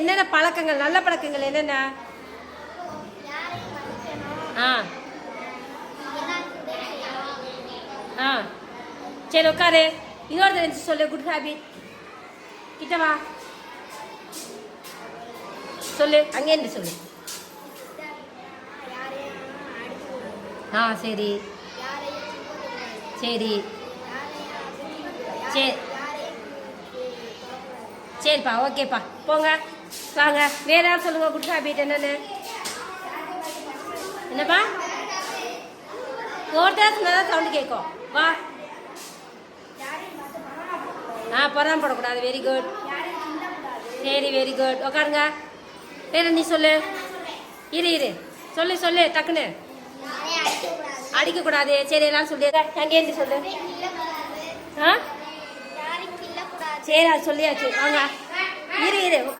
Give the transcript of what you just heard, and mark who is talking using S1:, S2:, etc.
S1: என்னென்ன பழக்கங்கள் நல்ல பழக்கங்கள் என்னென்ன? ஆ. ஆ. சரி உட்காரு. இன்னொரு தெரிஞ்சு சொல்லு குட் ஹேபிட் கிட்ட வா. சொல்லு அங்கே இருந்து சொல்லு. ஆ சரி. சரி. சரி சரிப்பா ஓகேப்பா. போங்க. வாங்க வேற யார் சொல்லுங்க குட் ஹேபிட் என்னன்னு? என்னப்பா? ஒருத்தர் சொன்னதான் சவுண்டு கேட்கும். வா. ஆ பொறாமப்படக்கூடாது வெரி குட் சரி வெரி குட் உட்காருங்க. வேற நீ சொல்லு. இரு இரு. சொல்லு சொல்லு டக்குன்னு. அடிக்கக்கூடாது. சரி எல்லாம் சொல்லி. அங்கேருந்து சொல்லு? ஆ? சரி அது சொல்லியாச்சு. வாங்க. இரு இரு.